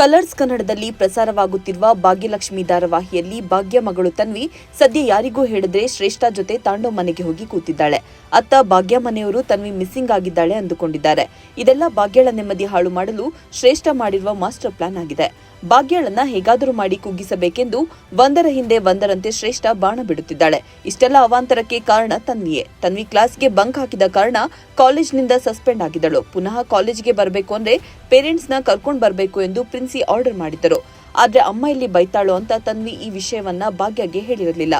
Colours ಕನ್ನಡದಲ್ಲಿ ಪ್ರಸಾರವಾಗುತ್ತಿರುವ ಭಾಗ್ಯಲಕ್ಷ್ಮಿ ಧಾರಾವಾಹಿಯಲ್ಲಿ ಭಾಗ್ಯ ಮಗಳು ತನ್ವಿ ಸದ್ಯ ಯಾರಿಗೂ ಹೇಳಿದ್ರೆ ಶ್ರೇಷ್ಠ ಜೊತೆ ತಾಂಡೋ ಮನೆಗೆ ಹೋಗಿ ಕೂತಿದ್ದಾಳೆ. ಅತ್ತ ಭಾಗ್ಯ ಮನೆಯವರು ತನ್ವಿ ಮಿಸ್ಸಿಂಗ್ ಆಗಿದ್ದಾಳೆ ಅಂದುಕೊಂಡಿದ್ದಾರೆ. ಇದೆಲ್ಲ ಭಾಗ್ಯಳ ನೆಮ್ಮದಿ ಹಾಳು ಮಾಡಲು ಶ್ರೇಷ್ಠ ಮಾಡಿರುವ ಮಾಸ್ಟರ್ ಪ್ಲಾನ್ ಆಗಿದೆ. ಭಾಗ್ಯಳನ್ನ ಹೇಗಾದರೂ ಮಾಡಿ ಕುಗ್ಗಿಸಬೇಕೆಂದು ಒಂದರ ಹಿಂದೆ ಒಂದರಂತೆ ಶ್ರೇಷ್ಠ ಬಾಣ ಬಿಡುತ್ತಿದ್ದಾಳೆ. ಇಷ್ಟೆಲ್ಲ ಅವಾಂತರಕ್ಕೆ ಕಾರಣ ತನ್ವಿಯೇ ತನ್ವಿ ಕ್ಲಾಸ್ಗೆ ಬಂಕ್ ಹಾಕಿದ ಕಾರಣ ಕಾಲೇಜ್ನಿಂದ ಸಸ್ಪೆಂಡ್ ಆಗಿದ್ದಳು. ಪುನಃ ಕಾಲೇಜ್ಗೆ ಬರಬೇಕು ಅಂದ್ರೆ ಪೇರೆಂಟ್ಸ್ನ ಕರ್ಕೊಂಡು ಬರಬೇಕು ಎಂದು ಪ್ರಿನ್ಸಿ ಆರ್ಡರ್ ಮಾಡಿದ್ದರು. ಆದ್ರೆ ಅಮ್ಮ ಇಲ್ಲಿ ಬೈತಾಳು ಅಂತ ತನ್ವಿ ಈ ವಿಷಯವನ್ನ ಭಾಗ್ಯಗೆ ಹೇಳಿರಲಿಲ್ಲ.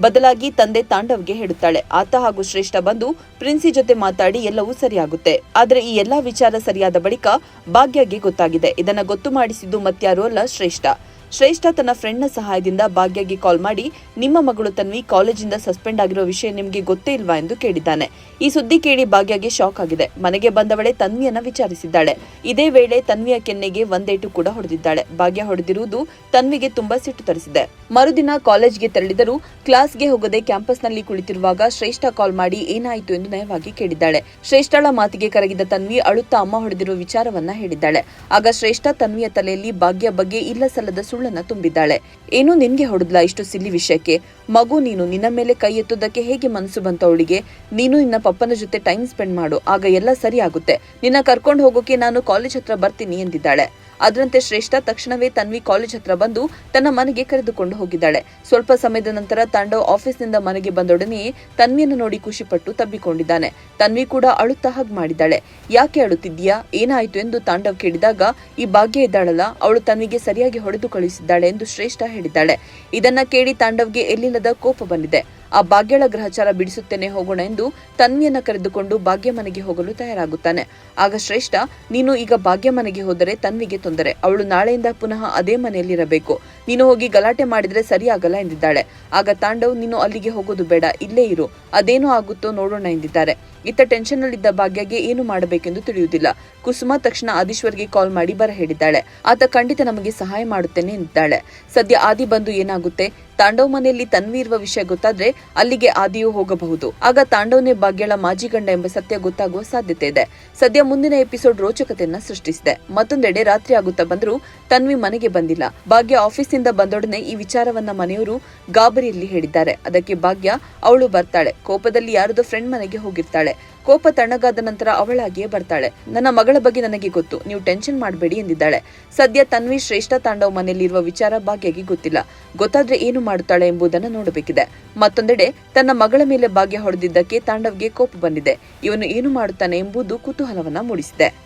ಬದಲಾಗಿ ತಂದೆ ತಾಂಡವ್ಗೆ ಹೇಳುತ್ತಾಳೆ. ಆತ ಹಾಗೂ ಶ್ರೇಷ್ಠ ಬಂದು ಪ್ರಿನ್ಸಿ ಜೊತೆ ಮಾತಾಡಿ ಎಲ್ಲವೂ ಸರಿಯಾಗುತ್ತೆ. ಆದರೆ ಈ ಎಲ್ಲಾ ವಿಚಾರ ಸರಿಯಾದ ಬಳಿಕ ಭಾಗ್ಯಗೆ ಗೊತ್ತಾಗಿದೆ. ಇದನ್ನ ಗೊತ್ತು ಮಾಡಿಸಿದ್ದು ಮತ್ಯಾರೋ ಅಲ್ಲ ಶ್ರೇಷ್ಠ. ಶ್ರೇಷ್ಠ ತನ್ನ ಫ್ರೆಂಡ್ನ ಸಹಾಯದಿಂದ ಭಾಗ್ಯಗೆ ಕಾಲ್ ಮಾಡಿ, ನಿಮ್ಮ ಮಗಳು ತನ್ವಿ ಕಾಲೇಜಿಂದ ಸಸ್ಪೆಂಡ್ ಆಗಿರೋ ವಿಷಯ ನಿಮಗೆ ಗೊತ್ತೇ ಇಲ್ವಾ? ಎಂದು ಕೇಳಿದ್ದಾನೆ. ಈ ಸುದ್ದಿ ಕೇಳಿ ಭಾಗ್ಯಗೆ ಶಾಕ್ ಆಗಿದೆ. ಮನೆಗೆ ಬಂದವಳೆ ತನ್ವಿಯನ್ನ ವಿಚಾರಿಸಿದ್ದಾಳೆ. ಇದೇ ವೇಳೆ ತನ್ವಿಯ ಕೆನ್ನೆಗೆ ಒಂದೇಟು ಕೂಡ ಹೊಡೆದಿದ್ದಾಳೆ. ಭಾಗ್ಯ ಹೊಡೆದಿರುವುದು ತನ್ವಿಗೆ ತುಂಬಾ ಸಿಟ್ಟು ತರಿಸಿದೆ. ಮರುದಿನ ಕಾಲೇಜ್ಗೆ ತೆರಳಿದರೂ ಕ್ಲಾಸ್ಗೆ ಹೋಗದೆ ಕ್ಯಾಂಪಸ್ನಲ್ಲಿ ಕುಳಿತಿರುವಾಗ ಶ್ರೇಷ್ಠ ಕಾಲ್ ಮಾಡಿ ಏನಾಯಿತು ಎಂದು ನಯವಾಗಿ ಕೇಳಿದ್ದಾಳೆ. ಶ್ರೇಷ್ಠಳ ಮಾತಿಗೆ ಕರಗಿದ ತನ್ವಿ ಅಳುತ್ತಾ ಅಮ್ಮ ಹೊಡೆದಿರುವ ವಿಚಾರವನ್ನ ಹೇಳಿದ್ದಾಳೆ. ಆಗ ಶ್ರೇಷ್ಠ ತನ್ವಿಯ ತಲೆಯಲ್ಲಿ ಭಾಗ್ಯ ಬಗ್ಗೆ ಇಲ್ಲ ಸಲ್ಲದ ಸುಳ್ಳನ್ನ ತುಂಬಿದ್ದಾಳೆ. ಏನು ನಿನ್ಗೆ ಹೊಡೆದ್ಲಾ ಇಷ್ಟು ಸಿಲ್ಲಿ ವಿಷಯಕ್ಕೆ? ಮಗು ನೀನು ನಿನ್ನ ಮೇಲೆ ಕೈ ಎತ್ತುವುದಕ್ಕೆ ಹೇಗೆ ಮನಸ್ಸು ಬಂತ ಅವಳಿಗೆ? ನೀನು ನಿನ್ನ ಪಪ್ಪನ ಜೊತೆ ಟೈಮ್ ಸ್ಪೆಂಡ್ ಮಾಡು, ಆಗ ಎಲ್ಲ ಸರಿ ಆಗುತ್ತೆ. ನಿನ್ನ ಕರ್ಕೊಂಡು ಹೋಗೋಕೆ ನಾನು ಕಾಲೇಜ್ ಹತ್ರ ಬರ್ತೀನಿ, ಎಂದಿದ್ದಾಳೆ. ಅದರಂತೆ ಶ್ರೇಷ್ಠ ತಕ್ಷಣವೇ ತನ್ವಿ ಕಾಲೇಜ್ ಹತ್ರ ಬಂದು ತನ್ನ ಮನೆಗೆ ಕರೆದುಕೊಂಡು ಹೋಗಿದ್ದಾಳೆ. ಸ್ವಲ್ಪ ಸಮಯದ ನಂತರ ತಾಂಡವ್ ಆಫೀಸ್ನಿಂದ ಮನೆಗೆ ಬಂದೊಡನೆ ತನ್ವಿಯನ್ನು ನೋಡಿ ಖುಷಿಪಟ್ಟು ತಬ್ಬಿಕೊಂಡಿದ್ದಾನೆ. ತನ್ವಿ ಕೂಡ ಅಳುತ್ತಾ ಹಗ್ ಮಾಡಿದ್ದಾಳೆ. ಯಾಕೆ ಅಳುತ್ತಿದ್ದೀಯಾ? ಏನಾಯ್ತು? ಎಂದು ತಾಂಡವ್ ಕೇಳಿದಾಗ, ಈ ಭಾಗ್ಯ ಇದ್ದಾಳಲ್ಲ, ಅವಳು ತನ್ವಿಗೆ ಸರಿಯಾಗಿ ಹೊಡೆದು ಕಳುಹಿಸಿದ್ದಾಳೆ ಎಂದು ಶ್ರೇಷ್ಠ ಹೇಳಿದ್ದಾಳೆ. ಇದನ್ನ ಕೇಳಿ ತಾಂಡವ್ಗೆ ಎಲ್ಲಿಲ್ಲದ ಕೋಪ ಬಂದಿದೆ. ಆ ಭಾಗ್ಯಳ ಗ್ರಹಚಾರ ಬಿಡಿಸುತ್ತೇನೆ ಹೋಗೋಣ ಎಂದು ತನ್ವಿಯನ್ನ ಕರೆದುಕೊಂಡು ಭಾಗ್ಯ ಮನೆಗೆ ಹೋಗಲು ತಯಾರಾಗುತ್ತಾನೆ. ಆಗ ಶ್ರೇಷ್ಠ, ನೀನು ಈಗ ಭಾಗ್ಯ ಮನೆಗೆ ಹೋದರೆ ತನ್ವಿಗೆ ತೊಂದರೆ. ಅವಳು ನಾಳೆಯಿಂದ ಪುನಃ ಅದೇ ಮನೆಯಲ್ಲಿರಬೇಕು. ನೀನು ಹೋಗಿ ಗಲಾಟೆ ಮಾಡಿದ್ರೆ ಸರಿಯಾಗಲ್ಲ ಎಂದಿದ್ದಾಳೆ. ಆಗ ತಾಂಡವ್, ನೀನು ಅಲ್ಲಿಗೆ ಹೋಗೋದು ಬೇಡ, ಇಲ್ಲೇ ಇರು. ಅದೇನು ಆಗುತ್ತೋ ನೋಡೋಣ ಎಂದಿದ್ದಾರೆ. ಇತ್ತ ಟೆನ್ಷನ್ ನಲ್ಲಿದ್ದ ಭಾಗ್ಯಗೆ ಏನು ಮಾಡಬೇಕೆಂದು ತಿಳಿಯುವುದಿಲ್ಲ. ಕುಸುಮ ತಕ್ಷಣ ಆದೀಶ್ವರ್ಗೆ ಕಾಲ್ ಮಾಡಿ ಬರ ಹೇಳಿದ್ದಾಳೆ. ಆತ ಖಂಡಿತ ನಮಗೆ ಸಹಾಯ ಮಾಡುತ್ತೇನೆ ಎಂದಿದ್ದಾಳೆ. ಸದ್ಯ ಆದಿ ಬಂದು ಏನಾಗುತ್ತೆ? ತಾಂಡವ್ ಮನೆಯಲ್ಲಿ ತನ್ವಿ ಇರುವ ವಿಷಯ ಗೊತ್ತಾದ್ರೆ ಅಲ್ಲಿಗೆ ಆದಿಯೂ ಹೋಗಬಹುದು. ಆಗ ತಾಂಡವ್ನೇ ಭಾಗ್ಯಳ ಮಾಜಿ ಗಂಡ ಎಂಬ ಸತ್ಯ ಗೊತ್ತಾಗುವ ಸಾಧ್ಯತೆ ಇದೆ. ಸದ್ಯ ಮುಂದಿನ ಎಪಿಸೋಡ್ ರೋಚಕತೆಯನ್ನ ಸೃಷ್ಟಿಸಿದೆ. ಮತ್ತೊಂದೆಡೆ ರಾತ್ರಿ ಆಗುತ್ತಾ ಬಂದರೂ ತನ್ವಿ ಮನೆಗೆ ಬಂದಿಲ್ಲ. ಭಾಗ್ಯ ಆಫೀಸಿಂದ ಬಂದೊಡನೆ ಈ ವಿಚಾರವನ್ನ ಮನೆಯವರು ಗಾಬರಿಯಲ್ಲಿ ಹೇಳಿದ್ದಾರೆ. ಅದಕ್ಕೆ ಭಾಗ್ಯ ಅವಳು ಬರ್ತಾಳೆ. ಕೋಪದಲ್ಲಿ ಯಾರದೋ ಫ್ರೆಂಡ್ ಮನೆಗೆ ಹೋಗಿರ್ತಾಳೆ. ಕೋಪ ತಣ್ಣಗಾದ ನಂತರ ಅವಳಾಗಿಯೇ ಬರ್ತಾಳೆ. ನನ್ನ ಮಗಳ ಬಗ್ಗೆ ನನಗೆ ಗೊತ್ತು. ನೀವು ಟೆನ್ಷನ್ ಮಾಡಬೇಡಿ ಎಂದಿದ್ದಾಳೆ. ಸದ್ಯ ತನ್ವಿ ಶ್ರೇಷ್ಠ ತಾಂಡವ್ ಮನೆಯಲ್ಲಿರುವ ವಿಚಾರ ಭಾಗ್ಯಗೆ ಗೊತ್ತಿಲ್ಲ. ಗೊತ್ತಾದ್ರೆ ಏನು ಮಾಡುತ್ತಾಳೆ ಎಂಬುದನ್ನು ನೋಡಬೇಕಿದೆ. ಮತ್ತೊಂದೆಡೆ ತನ್ನ ಮಗಳ ಮೇಲೆ ಭಾಗ್ಯ ಹೊಡೆದಿದ್ದಕ್ಕೆ ತಾಂಡವ್ಗೆ ಕೋಪ ಬಂದಿದೆ. ಇವನು ಏನು ಮಾಡುತ್ತಾನೆ ಎಂಬುದು ಕುತೂಹಲವನ್ನ ಮೂಡಿಸಿದೆ.